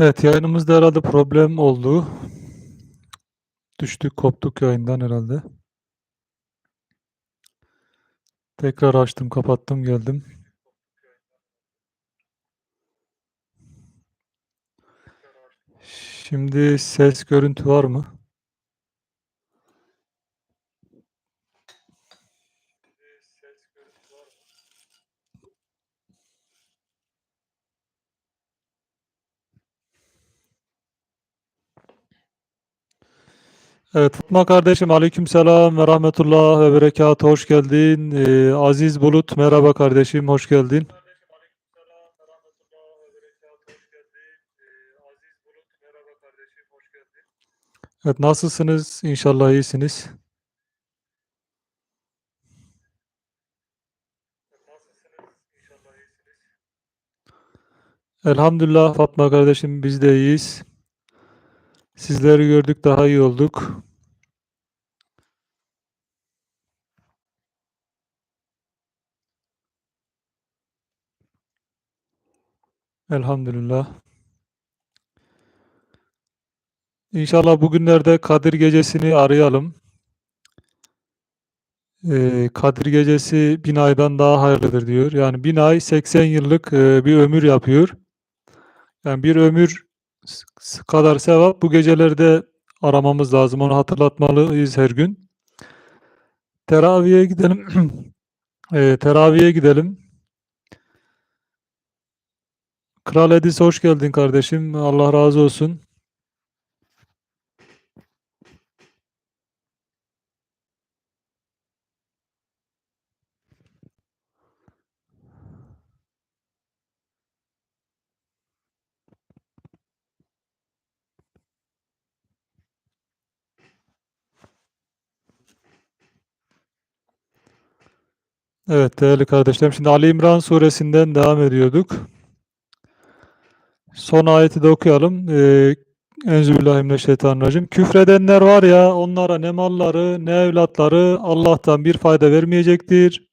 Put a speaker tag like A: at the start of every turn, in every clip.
A: Evet, yayınımızda herhalde problem oldu. Düştük, koptuk yayından herhalde. Tekrar açtım, kapattım, geldim. Şimdi ses, görüntü var mı? Evet, Fatma kardeşim aleykümselam ve rahmetullah ve berekatü hoş geldin. Ee, Aziz Bulut merhaba kardeşim hoş geldin. Evet, nasılsınız? İnşallah iyisiniz. Elhamdülillah Fatma kardeşim biz de iyiyiz. Sizleri gördük daha iyi olduk. Elhamdülillah. İnşallah bugünlerde Kadir Gecesi'ni arayalım. Ee, Kadir Gecesi bin aydan daha hayırlıdır diyor. Yani bin ay 80 yıllık e, bir ömür yapıyor. Yani bir ömür kadar sevap bu gecelerde aramamız lazım. Onu hatırlatmalıyız her gün. Teraviye gidelim. Ee, teraviye gidelim. Kral Edis hoş geldin kardeşim. Allah razı olsun. Evet değerli kardeşlerim. Şimdi Ali İmran suresinden devam ediyorduk. Son ayeti de okuyalım. Ee, Enzübillahimineşşeytanirracim. Küfredenler var ya onlara ne malları ne evlatları Allah'tan bir fayda vermeyecektir.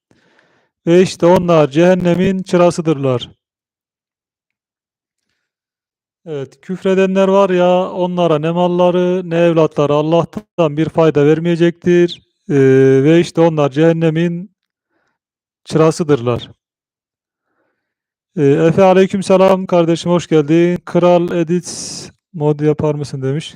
A: Ve işte onlar cehennemin çırasıdırlar. Evet, küfredenler var ya onlara ne malları ne evlatları Allah'tan bir fayda vermeyecektir. Ee, ve işte onlar cehennemin çırasıdırlar. Ee, Efe aleykümselam kardeşim hoş geldin. Kral Edit mod yapar mısın demiş.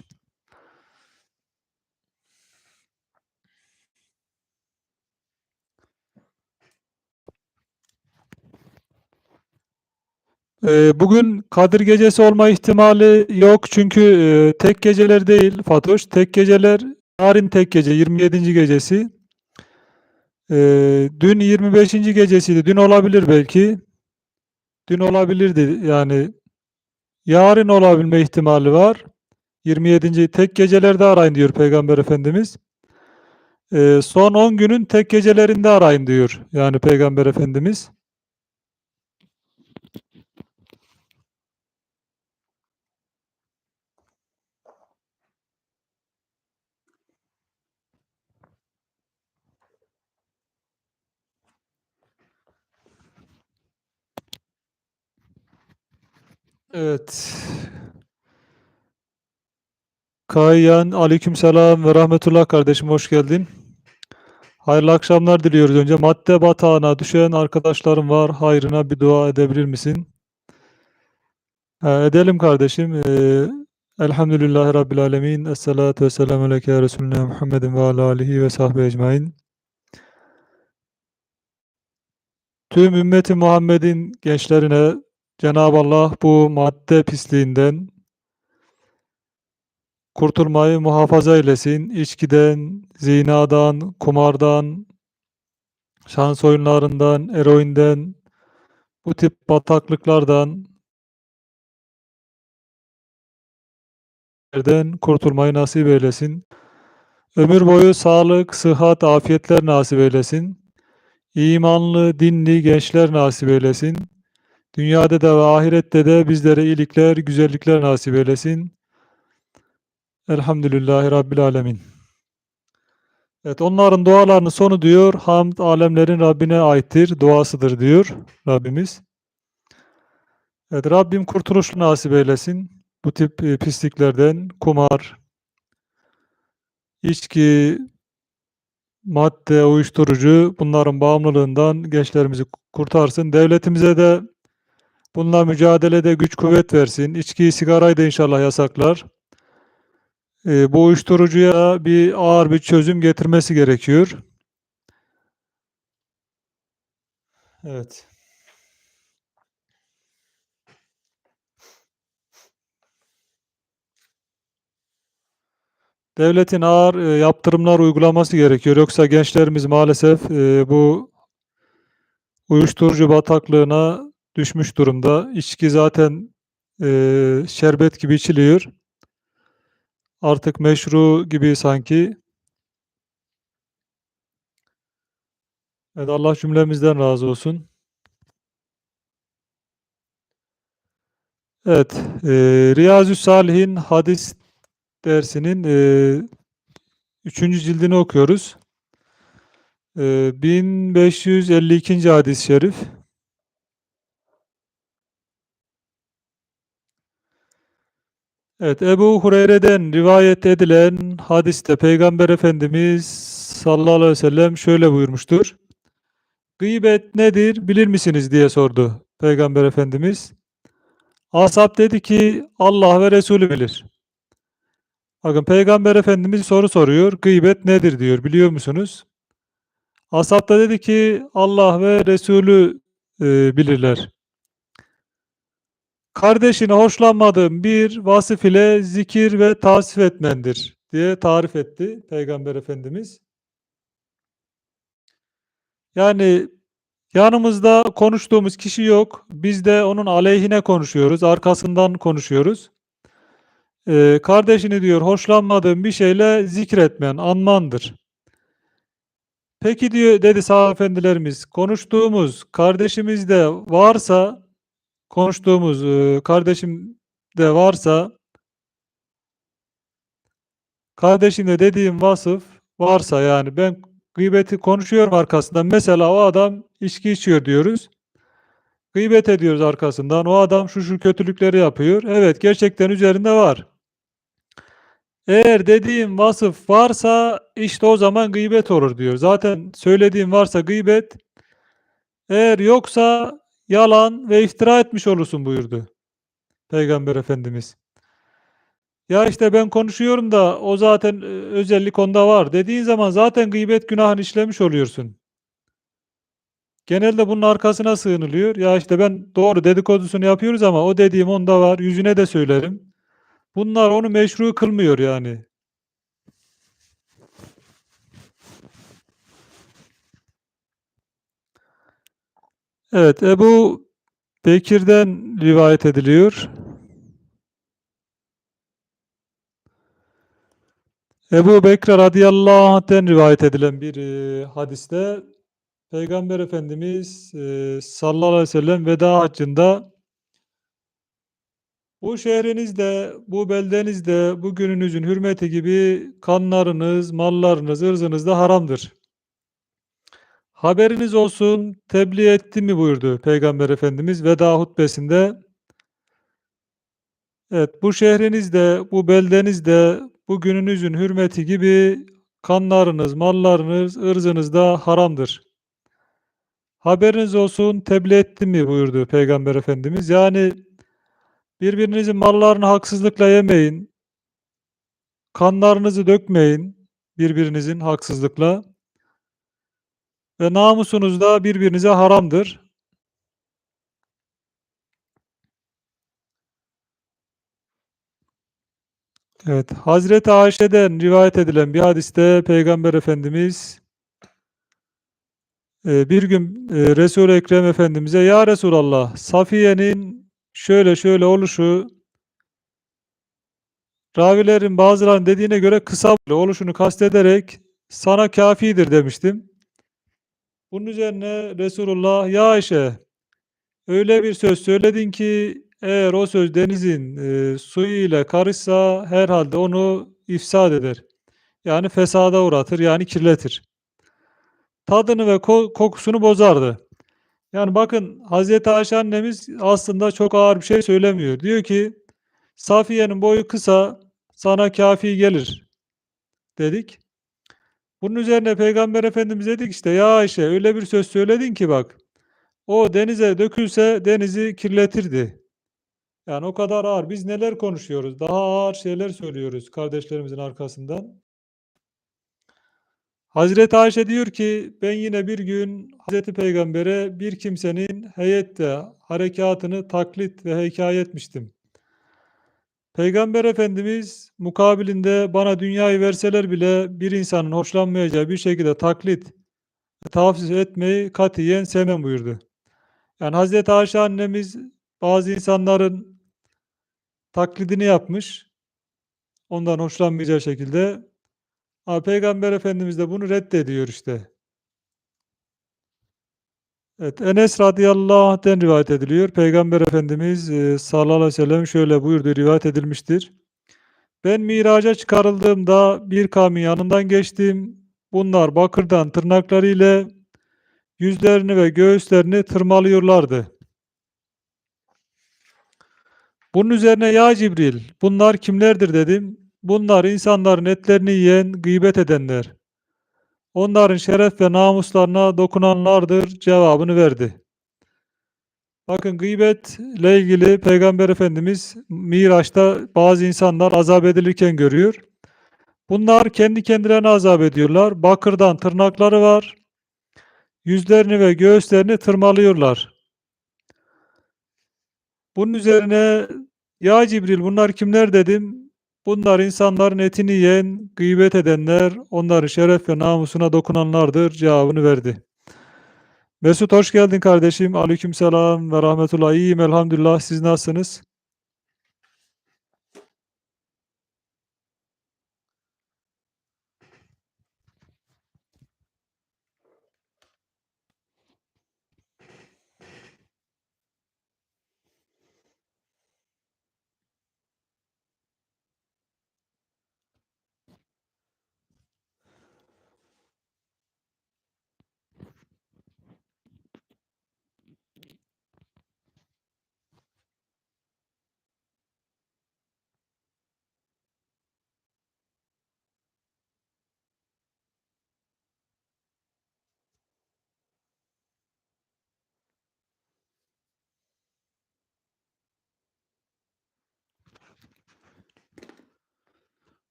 A: Ee, bugün Kadir Gecesi olma ihtimali yok çünkü e, tek geceler değil Fatoş. Tek geceler yarın tek gece 27. gecesi. Ee, dün 25. gecesiydi. Dün olabilir belki. Dün olabilirdi yani. Yarın olabilme ihtimali var. 27. tek gecelerde arayın diyor Peygamber Efendimiz. Ee, son 10 günün tek gecelerinde arayın diyor yani Peygamber Efendimiz. Evet. Kayyan aleykümselam ve rahmetullah kardeşim hoş geldin. Hayırlı akşamlar diliyoruz önce. Madde batağına düşen arkadaşlarım var. Hayrına bir dua edebilir misin? Ha, edelim kardeşim. Ee, Elhamdülillahi Rabbil Alemin. Esselatu vesselamu aleyke ya Resulüne Muhammedin ve ala alihi ve sahbihi ecmain. Tüm ümmeti Muhammed'in gençlerine Cenab-ı Allah bu madde pisliğinden kurtulmayı muhafaza eylesin. İçkiden, zinadan, kumardan, şans oyunlarından, eroinden, bu tip bataklıklardan yerden kurtulmayı nasip eylesin. Ömür boyu sağlık, sıhhat, afiyetler nasip eylesin. İmanlı, dinli gençler nasip eylesin. Dünyada da ve ahirette de bizlere iyilikler, güzellikler nasip eylesin. Elhamdülillahi Rabbil Alemin. Evet, onların dualarının sonu diyor, hamd alemlerin Rabbine aittir, duasıdır diyor Rabbimiz. Evet, Rabbim kurtuluşlu nasip eylesin. bu tip e, pisliklerden, kumar, içki, madde, uyuşturucu bunların bağımlılığından gençlerimizi kurtarsın. Devletimize de bununla mücadelede güç kuvvet versin. İçkiyi, sigarayı da inşallah yasaklar. E, bu uyuşturucuya bir ağır bir çözüm getirmesi gerekiyor. Evet. Devletin ağır e, yaptırımlar uygulaması gerekiyor. Yoksa gençlerimiz maalesef e, bu uyuşturucu bataklığına düşmüş durumda. İçki zaten e, şerbet gibi içiliyor. Artık meşru gibi sanki. Evet, Allah cümlemizden razı olsun. Evet, e, Riyazü Salihin hadis dersinin e, üçüncü cildini okuyoruz. E, 1552. hadis-i şerif. Evet, Ebu Hureyre'den rivayet edilen hadiste Peygamber Efendimiz sallallahu aleyhi ve sellem şöyle buyurmuştur. Gıybet nedir bilir misiniz diye sordu Peygamber Efendimiz. Ashab dedi ki Allah ve Resulü bilir. Bakın Peygamber Efendimiz soru soruyor. Gıybet nedir diyor biliyor musunuz? Ashab da dedi ki Allah ve Resulü e, bilirler. Kardeşine hoşlanmadığın bir vasıf ile zikir ve tasvip etmendir diye tarif etti Peygamber Efendimiz. Yani yanımızda konuştuğumuz kişi yok. Biz de onun aleyhine konuşuyoruz, arkasından konuşuyoruz. Ee, kardeşini diyor hoşlanmadığın bir şeyle zikretmen, anmandır. Peki diyor dedi sahabe efendilerimiz konuştuğumuz kardeşimizde varsa konuştuğumuz e, kardeşim de varsa kardeşimde dediğim vasıf varsa yani ben gıybeti konuşuyorum arkasından mesela o adam içki içiyor diyoruz. Gıybet ediyoruz arkasından. O adam şu şu kötülükleri yapıyor. Evet gerçekten üzerinde var. Eğer dediğim vasıf varsa işte o zaman gıybet olur diyor. Zaten söylediğim varsa gıybet. Eğer yoksa yalan ve iftira etmiş olursun buyurdu. Peygamber Efendimiz. Ya işte ben konuşuyorum da o zaten e, özellik onda var dediğin zaman zaten gıybet günahını işlemiş oluyorsun. Genelde bunun arkasına sığınılıyor. Ya işte ben doğru dedikodusunu yapıyoruz ama o dediğim onda var. Yüzüne de söylerim. Bunlar onu meşru kılmıyor yani. Evet, Ebu Bekir'den rivayet ediliyor. Ebu Bekir radıyallahu anh'ten rivayet edilen bir e, hadiste Peygamber Efendimiz e, sallallahu aleyhi ve sellem veda haccında bu şehrinizde, bu beldenizde bugününüzün hürmeti gibi kanlarınız, mallarınız, ırzınız da haramdır. Haberiniz olsun tebliğ etti mi buyurdu Peygamber Efendimiz veda hutbesinde. Evet bu şehrinizde, bu beldenizde bugününüzün hürmeti gibi kanlarınız, mallarınız, ırzınız da haramdır. Haberiniz olsun tebliğ etti mi buyurdu Peygamber Efendimiz. Yani birbirinizin mallarını haksızlıkla yemeyin. Kanlarınızı dökmeyin birbirinizin haksızlıkla. Ve namusunuz da birbirinize haramdır. Evet, Hazreti Ayşe'den rivayet edilen bir hadiste Peygamber Efendimiz e, bir gün e, Resul-i Ekrem Efendimiz'e Ya Resulallah Safiye'nin şöyle şöyle oluşu ravilerin bazılarının dediğine göre kısa oluşunu kastederek sana kafidir demiştim. Bunun üzerine Resulullah ya Ayşe öyle bir söz söyledin ki eğer o söz denizin e, suyu ile karışsa herhalde onu ifsad eder. Yani fesada uğratır yani kirletir. Tadını ve ko kokusunu bozardı. Yani bakın Hazreti Ayşe annemiz aslında çok ağır bir şey söylemiyor. Diyor ki Safiye'nin boyu kısa, sana kafi gelir dedik. Bunun üzerine Peygamber Efendimiz dedi ki işte ya Ayşe öyle bir söz söyledin ki bak o denize dökülse denizi kirletirdi. Yani o kadar ağır. Biz neler konuşuyoruz? Daha ağır şeyler söylüyoruz kardeşlerimizin arkasından. Hazreti Ayşe diyor ki ben yine bir gün Hazreti Peygamber'e bir kimsenin heyette harekatını taklit ve hikaye etmiştim. Peygamber Efendimiz mukabilinde bana dünyayı verseler bile bir insanın hoşlanmayacağı bir şekilde taklit tavsiye etmeyi katiyen sevmem buyurdu. Yani Hazreti Ayşe annemiz bazı insanların taklidini yapmış. Ondan hoşlanmayacağı şekilde. Ama Peygamber Efendimiz de bunu reddediyor işte. Evet, Enes radıyallahu anh'ten rivayet ediliyor. Peygamber Efendimiz e, sallallahu aleyhi ve sellem şöyle buyurdu, rivayet edilmiştir. Ben miraca çıkarıldığımda bir kavmin yanından geçtim. Bunlar bakırdan tırnaklarıyla yüzlerini ve göğüslerini tırmalıyorlardı. Bunun üzerine ya Cibril bunlar kimlerdir dedim. Bunlar insanların etlerini yiyen, gıybet edenler. Onların şeref ve namuslarına dokunanlardır cevabını verdi. Bakın gıybetle ilgili Peygamber Efendimiz Miraç'ta bazı insanlar azap edilirken görüyor. Bunlar kendi kendilerine azap ediyorlar. Bakırdan tırnakları var. Yüzlerini ve göğüslerini tırmalıyorlar. Bunun üzerine ya Cibril bunlar kimler dedim. Bunlar insanların etini yiyen, gıybet edenler, onların şeref ve namusuna dokunanlardır cevabını verdi. Mesut hoş geldin kardeşim. Aleykümselam ve rahmetullah. İyiyim elhamdülillah. Siz nasılsınız?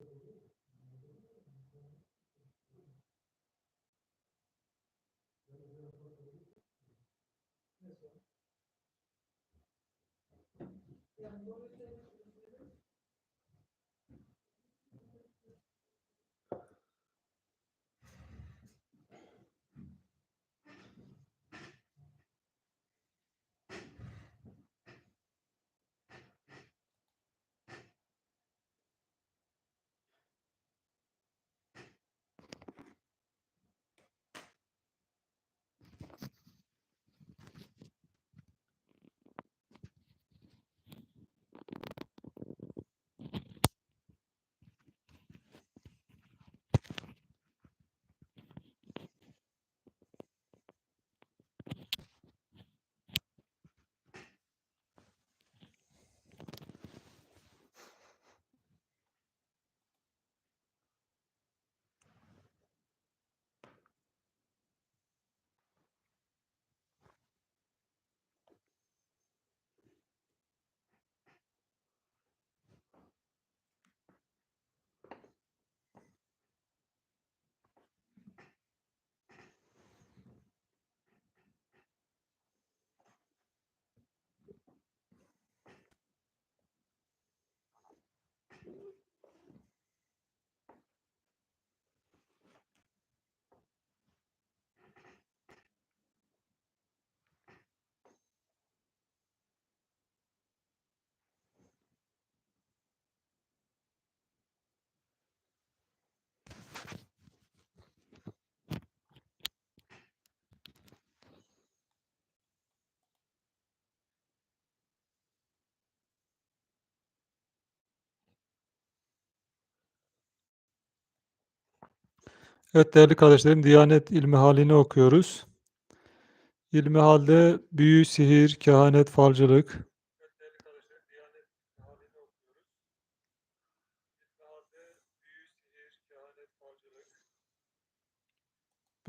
A: This one. Yeah, Evet değerli kardeşlerim, Diyanet İlmihalini okuyoruz. İlmihalde büyü, sihir, kehanet, falcılık.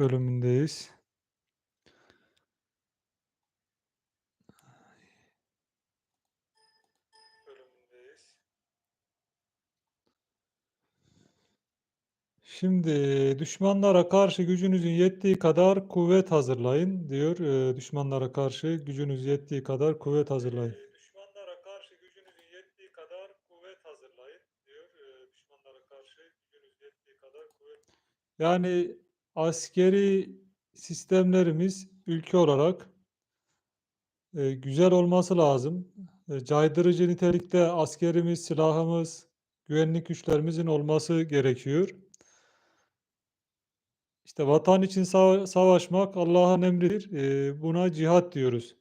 A: bölümündeyiz. Şimdi düşmanlara karşı gücünüzün yettiği kadar kuvvet hazırlayın diyor. Eee, düşmanlara karşı gücünüz yettiği kadar kuvvet hazırlayın. Düşmanlara karşı gücünüzün yettiği kadar kuvvet hazırlayın diyor. Eee, düşmanlara karşı gücünüz yettiği kadar kuvvet. Yani askeri sistemlerimiz ülke olarak eee, güzel olması lazım. Eee, caydırıcı nitelikte askerimiz, silahımız, güvenlik güçlerimizin olması gerekiyor. İşte vatan için sava savaşmak Allah'ın emridir. Eee, buna cihat diyoruz.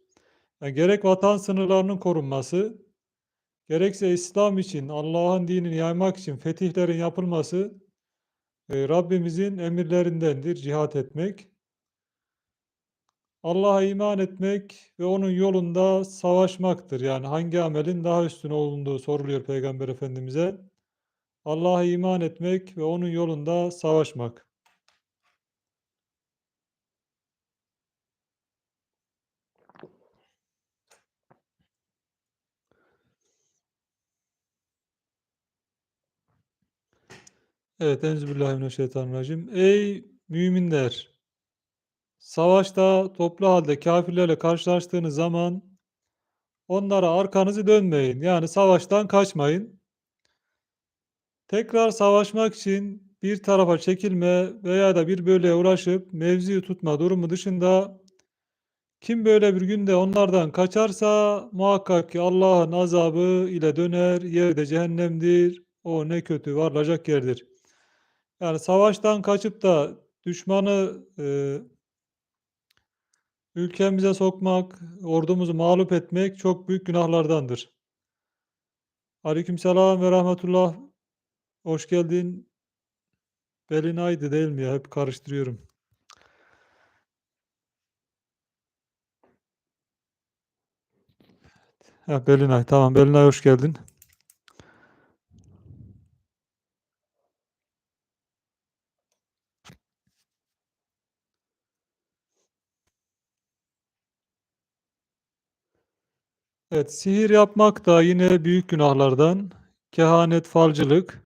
A: Yani gerek vatan sınırlarının korunması, gerekse İslam için, Allah'ın dinini yaymak için fetihlerin yapılması eee, Rabbimizin emirlerindendir cihat etmek. Allah'a iman etmek ve onun yolunda savaşmaktır. Yani hangi amelin daha üstün olduğu soruluyor Peygamber Efendimiz'e. Allah'a iman etmek ve onun yolunda savaşmak. Evet, Enzübillahimineşşeytanirracim. Ey müminler! Savaşta toplu halde kâfirlerle karşılaştığınız zaman onlara arkanızı dönmeyin. Yani savaştan kaçmayın. Tekrar savaşmak için bir tarafa çekilme veya da bir bölüye ulaşıp mevziyi tutma durumu dışında kim böyle bir günde onlardan kaçarsa muhakkak ki Allah'ın azabı ile döner, yerde cehennemdir. O ne kötü varılacak yerdir. Yani savaştan kaçıp da düşmanı e, ülkemize sokmak, ordumuzu mağlup etmek çok büyük günahlardandır. Aleykümselam ve rahmetullah. Hoş geldin. Belinay'dı değil mi ya? Hep karıştırıyorum. Belinay. Tamam Belinay hoş geldin. Evet, sihir yapmak da yine büyük günahlardan. Kehanet, falcılık.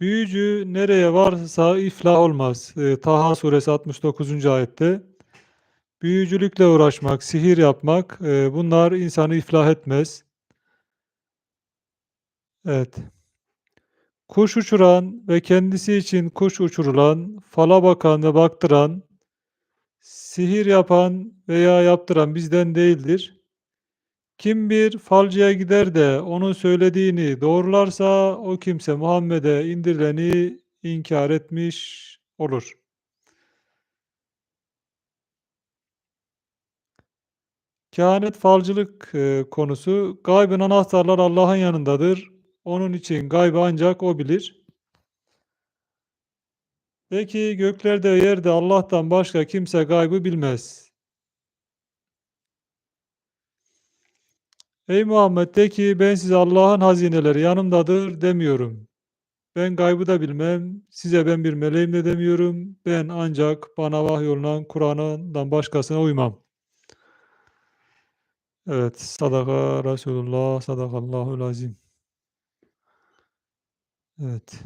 A: Büyücü nereye varsa iflah olmaz. Ee, Taha suresi 69. ayette. Büyücülükle uğraşmak, sihir yapmak e, bunlar insanı iflah etmez. Evet. Kuş uçuran ve kendisi için kuş uçurulan, fala bakan ve baktıran, sihir yapan veya yaptıran bizden değildir. Kim bir falcıya gider de onun söylediğini doğrularsa o kimse Muhammed'e indirileni inkar etmiş olur. Kehanet falcılık e, konusu gaybın anahtarlar Allah'ın yanındadır. Onun için gaybı ancak o bilir. Peki göklerde ve yerde Allah'tan başka kimse gaybı bilmez. Ey Muhammed de ki ben size Allah'ın hazineleri yanımdadır demiyorum. Ben gaybı da bilmem, size ben bir meleğim de demiyorum. Ben ancak bana vahyolunan Kur'an'dan başkasına uymam. Evet, sadaka Resulullah, sadakallahul azim. Evet.